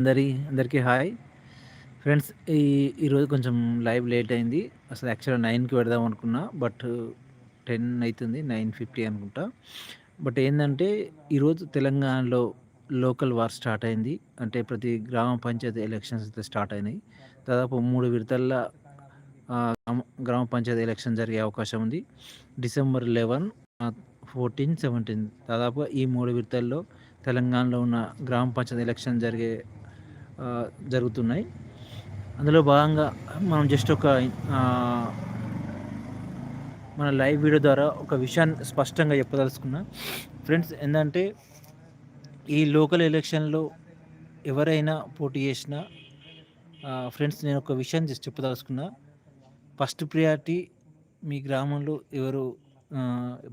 అందరి అందరికీ hi. Friends ఈ ఈరోజు కొంచెం లైవ్ లేట్ అయింది. అసలు యాక్చువల్గా నైన్కి పెడదాం అనుకున్నా బట్ టెన్ అవుతుంది నైన్ ఫిఫ్టీ అనుకుంటా. బట్ ఏంటంటే ఈరోజు తెలంగాణలో లోకల్ వార్ స్టార్ట్ అయింది. అంటే ప్రతి గ్రామ పంచాయతీ ఎలక్షన్స్ అయితే స్టార్ట్ అయినాయి. దాదాపు మూడు విడతల్లో గ్రామ పంచాయతీ ఎలక్షన్ జరిగే అవకాశం ఉంది. డిసెంబర్ లెవెన్ ఫోర్టీన్ సెవెంటీన్ దాదాపు ఈ మూడు విడతల్లో తెలంగాణలో ఉన్న గ్రామ పంచాయతీ ఎలక్షన్ జరిగే జరుగుతున్నాయి. అందులో భాగంగా మనం జస్ట్ ఒక మన లైవ్ వీడియో ద్వారా ఒక విషయాన్ని స్పష్టంగా చెప్పదలుచుకున్నా. ఫ్రెండ్స్ ఏంటంటే ఈ లోకల్ ఎలక్షన్లో ఎవరైనా పోటీ చేసినా ఫ్రెండ్స్ నేను ఒక విషయం జస్ట్ చెప్పదలుచుకున్నా. ఫస్ట్ ప్రియారిటీ మీ గ్రామంలో ఎవరు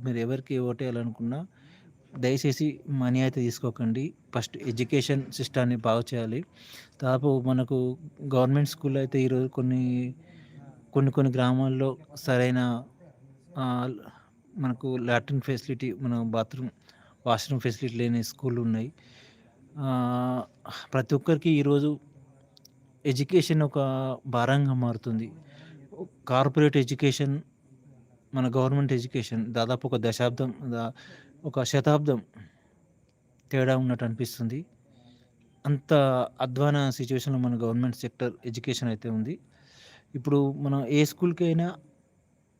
మీరు ఎవరికి ఓటేయాలనుకున్నా దయచేసి మనీ అయితే తీసుకోకండి. ఫస్ట్ ఎడ్యుకేషన్ సిస్టాన్ని బాగు చేయాలి. దాదాపు మనకు గవర్నమెంట్ స్కూల్ అయితే ఈరోజు కొన్ని కొన్ని కొన్ని గ్రామాల్లో సరైన మనకు లాట్రిన్ ఫెసిలిటీ మన బాత్రూమ్ వాష్రూమ్ ఫెసిలిటీ లేని స్కూళ్ళు ఉన్నాయి. ప్రతి ఒక్కరికి ఈరోజు ఎడ్యుకేషన్ ఒక భారంగా మారుతుంది. కార్పొరేట్ ఎడ్యుకేషన్ మన గవర్నమెంట్ ఎడ్యుకేషన్ దాదాపు ఒక దశాబ్దం ఒక శతాబ్దం తేడా ఉన్నట్టు అనిపిస్తుంది. అంత అధ్వాన సిచ్యువేషన్లో మన గవర్నమెంట్ సెక్టర్ ఎడ్యుకేషన్ అయితే ఉంది. ఇప్పుడు మనం ఏ స్కూల్కి అయినా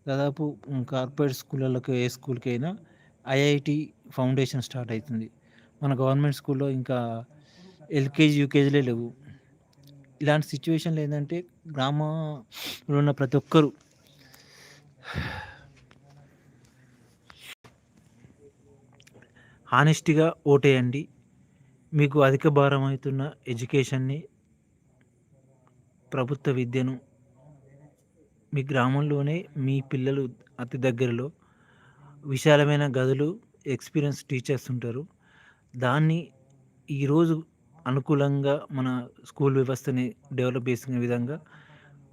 దాదాపు కార్పొరేట్ స్కూళ్ళకి ఏ స్కూల్కి అయినా ఐఐటి ఫౌండేషన్ స్టార్ట్ అవుతుంది. మన గవర్నమెంట్ స్కూల్లో ఇంకా ఎల్కేజీ యూకేజీలే లేవు. ఇలాంటి సిచ్యువేషన్లు ఏంటంటే గ్రామంలో ఉన్న ప్రతి ఒక్కరు హానెస్టీగా ఓటేయండి. మీకు అధిక భారం అవుతున్న ఎడ్యుకేషన్ని ప్రభుత్వ విద్యను మీ గ్రామంలోనే మీ పిల్లలు అతి దగ్గరలో విశాలమైన గదులు ఎక్స్పీరియన్స్ టీచర్స్ ఉంటారు. దాన్ని ఈరోజు అనుకూలంగా మన స్కూల్ వ్యవస్థని డెవలప్ చేసిన విధంగా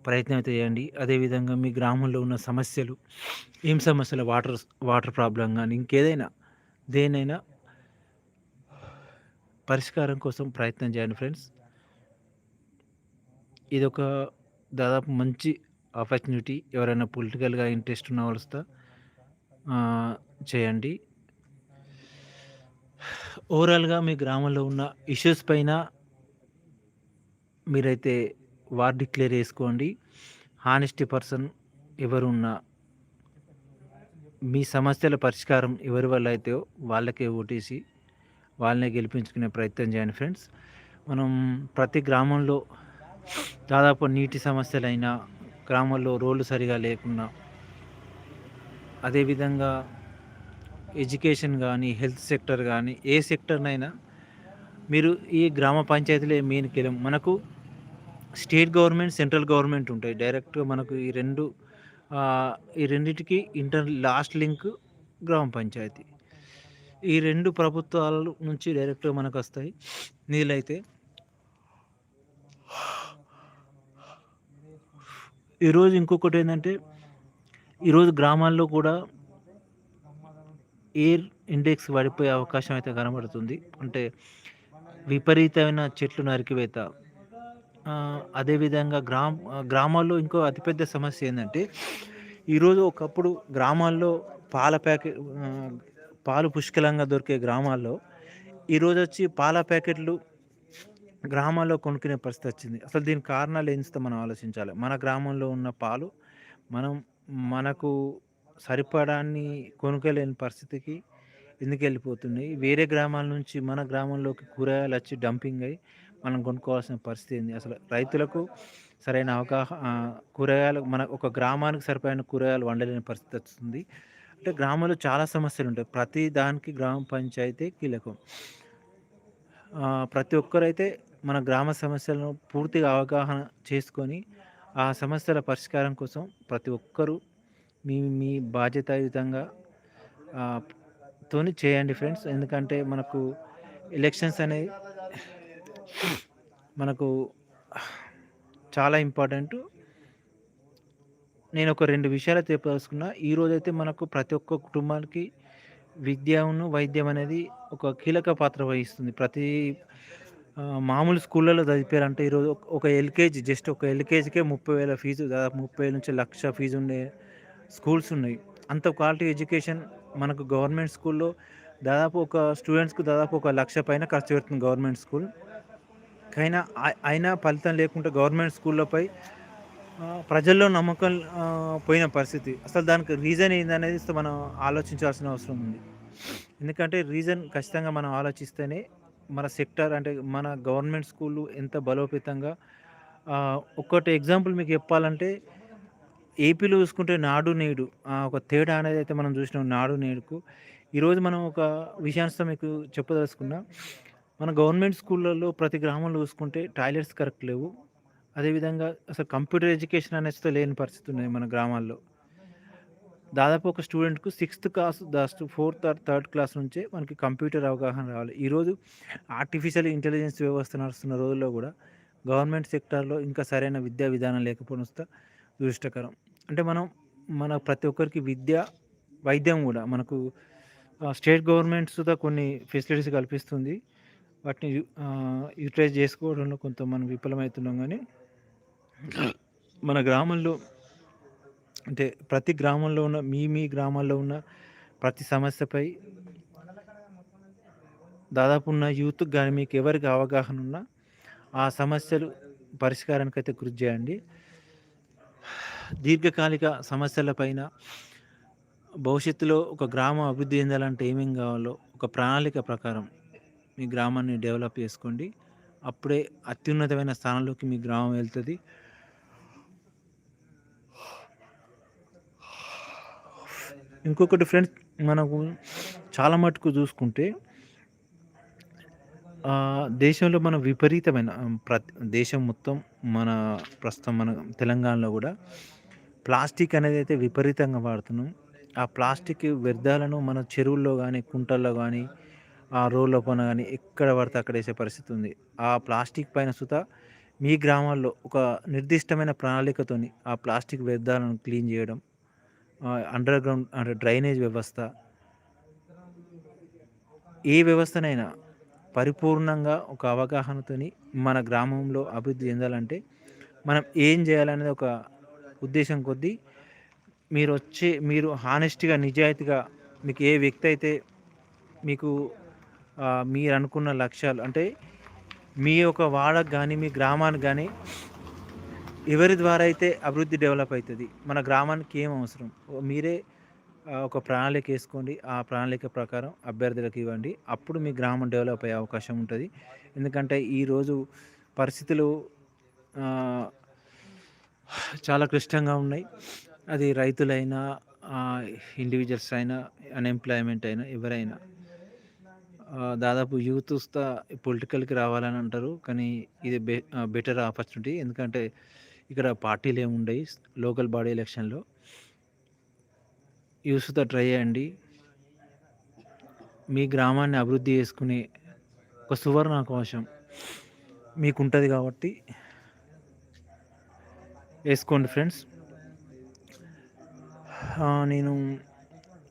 ప్రయత్నం చేయండి. అదేవిధంగా మీ గ్రామంలో ఉన్న సమస్యలు ఏం సమస్యలు వాటర్ వాటర్ ప్రాబ్లం కానీ ఇంకేదైనా దేనైనా పరిష్కారం కోసం ప్రయత్నం చేయండి ఫ్రెండ్స్. ఇది ఒక దాదాపు మంచి ఆపర్చునిటీ. ఎవరైనా పొలిటికల్గా ఇంట్రెస్ట్ ఉన్న వాళ్ళతో చేయండి. ఓవరాల్గా మీ గ్రామంలో ఉన్న ఇష్యూస్ పైన మీరైతే వార్ డిక్లేర్ చేసుకోండి. హానెస్టీ పర్సన్ ఎవరున్నా మీ సమస్యల పరిష్కారం ఎవరి వల్ల అయితే వాళ్ళకే ఓటేసి వాళ్ళనే గెలిపించుకునే ప్రయత్నం చేయండి ఫ్రెండ్స్. మనం ప్రతి గ్రామంలో దాదాపు నీటి సమస్యలైనా గ్రామంలో రోడ్లు సరిగా లేకున్నా అదేవిధంగా ఎడ్యుకేషన్ కానీ హెల్త్ సెక్టర్ కానీ ఏ సెక్టర్నైనా మీరు ఈ గ్రామ పంచాయతీలే మెయిన్ కీలం. మనకు స్టేట్ గవర్నమెంట్ సెంట్రల్ గవర్నమెంట్ ఉంటాయి. డైరెక్ట్గా మనకు ఈ రెండు ఈ రెండింటికి ఇంటర్ లాస్ట్ లింక్ గ్రామ పంచాయతీ. ఈ రెండు ప్రభుత్వాల నుంచి డైరెక్ట్గా మనకు వస్తాయి నీళ్ళైతే ఈరోజు ఇంకొకటి ఏంటంటే ఈరోజు గ్రామాల్లో కూడా ఎయిర్ ఇండెక్స్ పడిపోయే అవకాశం అయితే కనబడుతుంది. అంటే విపరీతమైన చెట్లు నరికివేత అదేవిధంగా గ్రామ గ్రామాల్లో ఇంకో అతిపెద్ద సమస్య ఏంటంటే ఈరోజు ఒకప్పుడు గ్రామాల్లో పాల ప్యాకెట్ పాలు పుష్కలంగా దొరికే గ్రామాల్లో ఈరోజు వచ్చి పాల ప్యాకెట్లు గ్రామాల్లో కొనుక్కునే పరిస్థితి వచ్చింది. అసలు దీని కారణాలు ఏంటో మనం ఆలోచించాలి. మన గ్రామంలో ఉన్న పాలు మనం మనకు సరిపడాన్ని కొనుక్కోలేని పరిస్థితికి ఎందుకు వెళ్ళిపోతున్నాయి? వేరే గ్రామాల నుంచి మన గ్రామంలోకి కూరగాయలు వచ్చి డంపింగ్ అయ్యి మనం కొనుక్కోవాల్సిన పరిస్థితి ఏంది? అసలు రైతులకు సరైన అవగాహన కూరగాయలు మన ఒక గ్రామానికి సరిపోయిన కూరగాయలు వండలేని పరిస్థితి వస్తుంది. అంటే గ్రామంలో చాలా సమస్యలు ఉంటాయి. ప్రతి దానికి గ్రామ పంచాయతీ కీలకం. ప్రతి ఒక్కరైతే మన గ్రామ సమస్యలను పూర్తిగా అవగాహన చేసుకొని ఆ సమస్యల పరిష్కారం కోసం ప్రతి ఒక్కరూ మీ మీ బాధ్యతాయుతంగా తోని చేయండి ఫ్రెండ్స్. ఎందుకంటే మనకు ఎలక్షన్స్ అనేవి మనకు చాలా ఇంపార్టెంట్. నేను ఒక రెండు విషయాలు చెప్పదలుచుకున్నా. ఈరోజైతే మనకు ప్రతి ఒక్క కుటుంబానికి విద్యను వైద్యం అనేది ఒక కీలక పాత్ర వహిస్తుంది. ప్రతి మామూలు స్కూళ్ళలో చదివారంటే ఈరోజు ఒక ఎల్కేజీ జస్ట్ ఒక ఎల్కేజీకే ముప్పై వేల ఫీజు దాదాపు ముప్పై నుంచి లక్ష ఫీజు ఉండే స్కూల్స్ ఉన్నాయి. అంత క్వాలిటీ ఎడ్యుకేషన్ మనకు గవర్నమెంట్ స్కూల్లో దాదాపు ఒక స్టూడెంట్స్కు దాదాపు ఒక లక్ష పైన ఖర్చు పెడుతుంది గవర్నమెంట్ స్కూల్. అయినా అయినా ఫలితం లేకుండా గవర్నమెంట్ స్కూళ్ళపై ప్రజల్లో నమ్మకం పోయిన పరిస్థితి. అసలు దానికి రీజన్ ఏందనేది మనం ఆలోచించాల్సిన అవసరం ఉంది. ఎందుకంటే రీజన్ ఖచ్చితంగా మనం ఆలోచిస్తేనే మన సెక్టర్ అంటే మన గవర్నమెంట్ స్కూళ్ళు ఎంత బలోపేతంగా ఒక్కటి ఎగ్జాంపుల్ మీకు చెప్పాలంటే ఏపీలో చూసుకుంటే నాడు నేడు ఒక తేడా అనేది అయితే మనం చూసినాం నాడు నేడుకు. ఈరోజు మనం ఒక విషయాన్ని మీకు చెప్పదలుచుకున్నా మన గవర్నమెంట్ స్కూళ్ళల్లో ప్రతి గ్రామంలో చూసుకుంటే టాయిలెట్స్ కరెక్ట్ లేవు. అదేవిధంగా అసలు కంప్యూటర్ ఎడ్యుకేషన్ అనేది లేని పరిస్థితి ఉన్నాయి మన గ్రామాల్లో. దాదాపు ఒక స్టూడెంట్కు సిక్స్త్ క్లాస్ దాస్ట్ ఫోర్త్ ఆర్ థర్డ్ క్లాస్ నుంచే మనకి కంప్యూటర్ అవగాహన రావాలి. ఈరోజు ఆర్టిఫిషియల్ ఇంటెలిజెన్స్ వ్యవస్థ నడుస్తున్న రోజుల్లో కూడా గవర్నమెంట్ సెక్టార్లో ఇంకా సరైన విద్యా విధానం లేకపోవడం దుష్టకరం అంటే మనం మన ప్రతి ఒక్కరికి విద్య వైద్యం కూడా మనకు స్టేట్ గవర్నమెంట్స్తో కొన్ని ఫెసిలిటీస్ కల్పిస్తుంది. వాటిని యూటిలైజ్ చేసుకోవడంలో కొంత మనం విఫలమవుతున్నాం కానీ మన గ్రామంలో అంటే ప్రతి గ్రామంలో ఉన్న మీ మీ గ్రామాల్లో ఉన్న ప్రతి సమస్యపై దాదాపు ఉన్న యూత్ కానీ మీకు ఎవరికి అవగాహన ఉన్నా ఆ సమస్యలు పరిష్కారానికి అయితే కృషి చేయండి. దీర్ఘకాలిక సమస్యలపైన భవిష్యత్తులో ఒక గ్రామం అభివృద్ధి చెందాలంటే ఏమేమి కావాలో ఒక ప్రణాళిక ప్రకారం మీ గ్రామాన్ని డెవలప్ చేసుకోండి. అప్పుడే అత్యున్నతమైన స్థానంలోకి మీ గ్రామం వెళ్తుంది. ఇంకొకటి ఫ్రెండ్స్ మనకు చాలా మటుకు చూసుకుంటే దేశంలో మన విపరీతమైన ప్రతి దేశం మొత్తం మన ప్రస్తుతం మన తెలంగాణలో కూడా ప్లాస్టిక్ అనేది అయితే విపరీతంగా వాడుతున్నాం. ఆ ప్లాస్టిక్ వ్యర్థాలను మన చెరువుల్లో కానీ కుంటల్లో కానీ ఆ రోడ్ల పైన కానీ ఎక్కడ పడితే అక్కడ వేసే పరిస్థితి ఉంది. ఆ ప్లాస్టిక్ పైన సుత మీ గ్రామాల్లో ఒక నిర్దిష్టమైన ప్రణాళికతోని ఆ ప్లాస్టిక్ వ్యర్థాలను క్లీన్ చేయడం అండర్ గ్రౌండ్ అంటే డ్రైనేజ్ వ్యవస్థ ఏ వ్యవస్థనైనా పరిపూర్ణంగా ఒక అవగాహనతోని మన గ్రామంలో అభివృద్ధి చెందాలంటే మనం ఏం చేయాలనేది ఒక ఉద్దేశం కొద్దీ మీరు వచ్చే మీరు హానెస్ట్గా నిజాయితీగా మీకు ఏ వ్యక్తి అయితే మీకు మీరు అనుకున్న లక్ష్యాలు. అంటే మీ యొక్క వాడకు కానీ మీ గ్రామానికి కానీ ఎవరి ద్వారా అయితే అభివృద్ధి డెవలప్ అవుతుంది? మన గ్రామానికి ఏం అవసరం? మీరే ఒక ప్రణాళిక వేసుకోండి. ఆ ప్రణాళిక ప్రకారం అభ్యర్థులకు ఇవ్వండి. అప్పుడు మీ గ్రామం డెవలప్ అయ్యే అవకాశం ఉంటుంది. ఎందుకంటే ఈరోజు పరిస్థితులు చాలా క్లిష్టంగా ఉన్నాయి. అది రైతులైనా ఇండివిజువల్స్ అయినా అన్ఎంప్లాయ్మెంట్ అయినా ఎవరైనా దాదాపు యూత్ వస్తా పొలిటికల్కి రావాలని అంటారు. కానీ ఇది బె బెటర్ ఆపర్చునిటీ. ఎందుకంటే ఇక్కడ పార్టీలు ఏమి ఉండవు లోకల్ బాడీ ఎలక్షన్లో. యూస్తో ట్రై చేయండి. మీ గ్రామాన్ని అభివృద్ధి చేసుకునే ఒక సువర్ణ అవకాశం మీకు ఉంటుంది కాబట్టి వేసుకోండి ఫ్రెండ్స్. నేను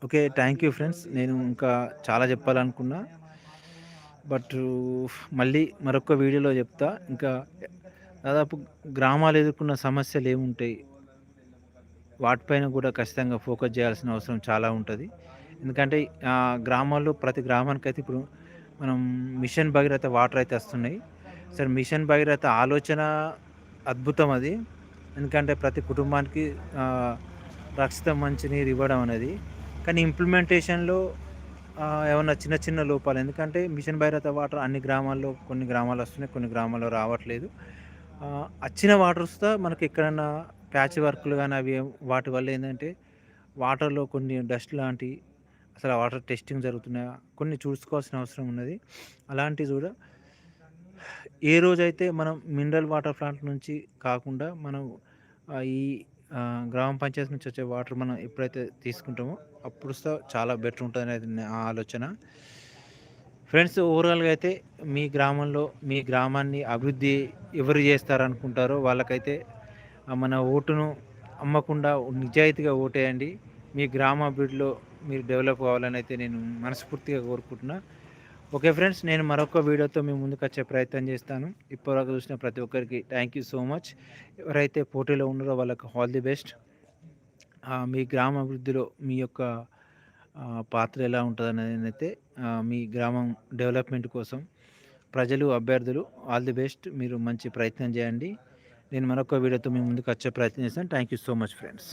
ఓకే థ్యాంక్ యూ ఫ్రెండ్స్. నేను ఇంకా చాలా చెప్పాలనుకున్నా. బట్ మళ్ళీ మరొక వీడియోలో చెప్తా. ఇంకా దాదాపు గ్రామాలు ఎదుర్కొన్న సమస్యలు ఏముంటాయి? వాటిపైన కూడా ఖచ్చితంగా ఫోకస్ చేయాల్సిన అవసరం చాలా ఉంటుంది. ఎందుకంటే గ్రామాల్లో ప్రతి గ్రామానికి అయితే ఇప్పుడు మనం మిషన్ భగీరథ వాటర్ అయితే వస్తున్నాయి. సరే మిషన్ భగీరథ ఆలోచన అద్భుతం అది. ఎందుకంటే ప్రతి కుటుంబానికి రక్షిత మంచినీరు ఇవ్వడం అనేది. కానీ ఇంప్లిమెంటేషన్లో ఏమన్నా చిన్న చిన్న లోపాలు? ఎందుకంటే మిషన్ భైరత వాటర్ అన్ని గ్రామాల్లో కొన్ని గ్రామాలు వస్తున్నాయి కొన్ని గ్రామాల్లో రావట్లేదు. వచ్చిన వాటర్ వస్తే మనకి ఎక్కడన్నా ప్యాచ్ వర్క్లు కానీ అవి వాటి వల్ల ఏంటంటే వాటర్లో కొన్ని డస్ట్ లాంటి అసలు వాటర్ టెస్టింగ్ జరుగుతున్నాయా? కొన్ని చూసుకోవాల్సిన అవసరం ఉన్నది. అలాంటివి కూడా ఏ రోజైతే మనం మినరల్ వాటర్ ప్లాంట్ నుంచి కాకుండా మనం ఈ గ్రామ పంచాయతీ నుంచి వచ్చే వాటర్ మనం ఎప్పుడైతే తీసుకుంటామో అప్పుడు చాలా బెటర్ ఉంటుంది అనేది నా ఆలోచన. ఫ్రెండ్స్ ఓవరాల్గా అయితే మీ గ్రామంలో మీ గ్రామాన్ని అభివృద్ధి ఎవరు చేస్తారనుకుంటారో వాళ్ళకైతే మన ఓటును అమ్మకుండా నిజాయితీగా ఓటేయండి. మీ గ్రామ అభివృద్ధిలో మీరు డెవలప్ కావాలని అయితే నేను మనస్ఫూర్తిగా కోరుకుంటున్నా. ఓకే ఫ్రెండ్స్ నేను మరొక వీడియోతో మీ ముందుకు వచ్చే ప్రయత్నం చేస్తాను. ఇప్పటివరకు చూసిన ప్రతి ఒక్కరికి థ్యాంక్ యూ సో మచ్ ఎవరైతే పోటీలో ఉన్నారో వాళ్ళకి ఆల్ ది బెస్ట్ మీ గ్రామ అభివృద్ధిలో మీ యొక్క పాత్ర ఎలా ఉంటుంది అనేది అయితే మీ గ్రామం డెవలప్మెంట్ కోసం ప్రజలు అభ్యర్థులు ఆల్ ది బెస్ట్ మీరు మంచి ప్రయత్నం చేయండి. నేను మరొక వీడియోతో మీ ముందుకు వచ్చే ప్రయత్నం చేస్తాను. Thank you so much friends